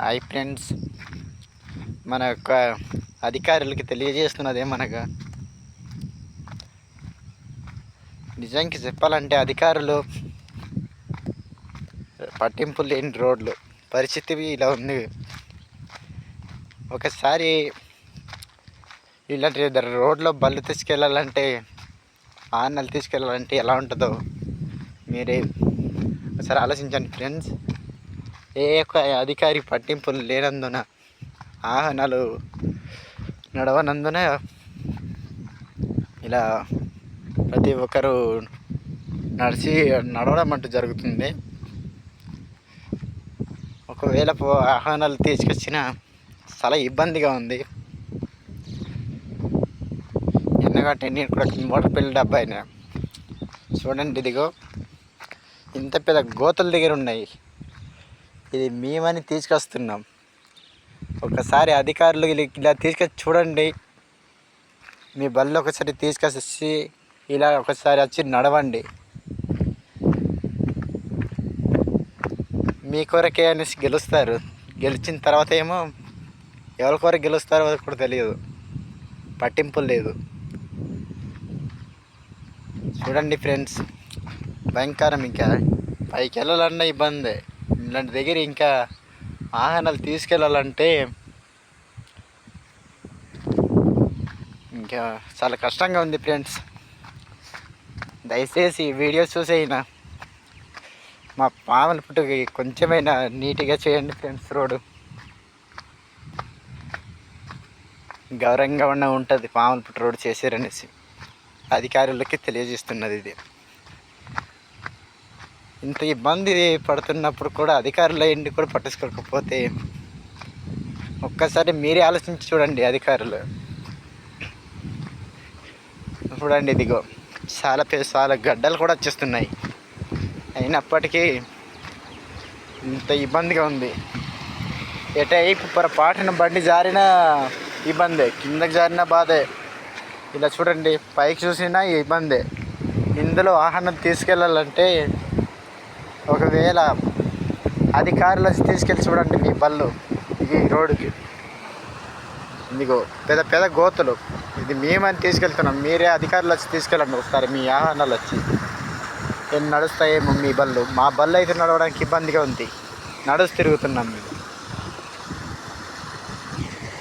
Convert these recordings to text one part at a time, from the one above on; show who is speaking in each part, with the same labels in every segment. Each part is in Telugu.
Speaker 1: Hi friends. మన యొక్క అధికారులకి తెలియజేస్తున్నది ఏమనగా నిజానికి చెప్పాలంటే అధికారులు పట్టింపు లేని రోడ్లు. పరిస్థితి ఇలా ఉంది. ఒకసారి ఇలాంటి రోడ్లో బళ్ళు తీసుకెళ్ళాలంటే ఆనలు తీసుకెళ్ళాలంటే ఎలా ఉంటుందో మీరే ఒకసారి ఆలోచించండి ఫ్రెండ్స్. ఏ ఒక్క అధికారి పట్టింపులు లేనందున వాహనాలు నడవనందున ఇలా ప్రతి ఒక్కరు నడిచి నడవడం అంటూ జరుగుతుంది. ఒకవేళ ఆహ్వానాలు తీసుకొచ్చిన చాలా ఇబ్బందిగా ఉంది. ఎందుకంటే నేను కూడా మోటార్ పిల్లల అబ్బాయిని చూడండి ఇదిగో ఇంత పెద్ద గోతల దగ్గర ఉన్నాయి. ఇది మేమని తీసుకొస్తున్నాం. ఒకసారి అధికారులు ఇలా- తీసుకొచ్చి చూడండి. మీ బళ్ళు ఒకసారి తీసుకొచ్చి ఇలా ఒకసారి వచ్చి నడవండి. మీ కొరకే అనేసి గెలుస్తారు. గెలిచిన తర్వాత ఏమో ఎవరి కొరకు గెలుస్తారో అది కూడా తెలియదు. పట్టింపు లేదు. చూడండి ఫ్రెండ్స్ భయంకరం ఇంకా. పైకి వెళ్ళాలన్న ఇబ్బందే. ఇలాంటి దగ్గర ఇంకా వాహనాలు తీసుకెళ్ళాలంటే ఇంకా చాలా కష్టంగా ఉంది ఫ్రెండ్స్. దయచేసి వీడియోస్ వీడియో చూసేయినా. మా పాముల పుట్టుకి కొంచెమైనా నీట్గా చేయండి ఫ్రెండ్స్ రోడ్డు. గౌరవంగా ఉన్న ఉంటుంది పాముల పుట్టు రోడ్డు చేశారనేసి అధికారులకి తెలియజేస్తున్నది ఇది. ఇంత ఇబ్బంది పడుతున్నప్పుడు కూడా అధికారులు అయ్యండి కూడా పట్టించుకోకపోతే ఒక్కసారి మీరే ఆలోచించి చూడండి అధికారులు. చూడండి ఇదిగో చాలా పే చాలా గడ్డలు కూడా వచ్చేస్తున్నాయి. అయినప్పటికీ ఇంత ఇబ్బందిగా ఉంది. ఎటైపు పొరపాటున బండి జారినా ఇబ్బందే కిందకి జారిన బాధే. ఇలా చూడండి పైకి చూసినా ఇబ్బందే. ఇందులో వాహనం తీసుకెళ్ళాలంటే ఒకవేళ అధికారులు వచ్చి తీసుకెళ్ళి చూడండి మీ బళ్ళు ఈ రోడ్డుకి. ఇదిగో పెద్ద పెద్ద గోతులు. ఇది మేమని తీసుకెళ్తున్నాం. మీరే అధికారులు వచ్చి తీసుకెళ్ళండి ఒకసారి మీ వాహనాలు వచ్చి నేను నడుస్తాయేమో మీ బళ్ళు. మా బళ్ళు అయితే నడవడానికి ఇబ్బందిగా ఉంది. నడుస్తూ తిరుగుతున్నాం మేము.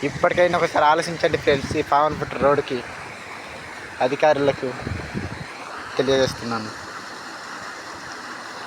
Speaker 1: ఇప్పటికైనా ఒకసారి ఆలోచించండి ఫ్రెండ్స్ ఈ పావనపుట్ట రోడ్డుకి అధికారులకు తెలియజేస్తున్నాను.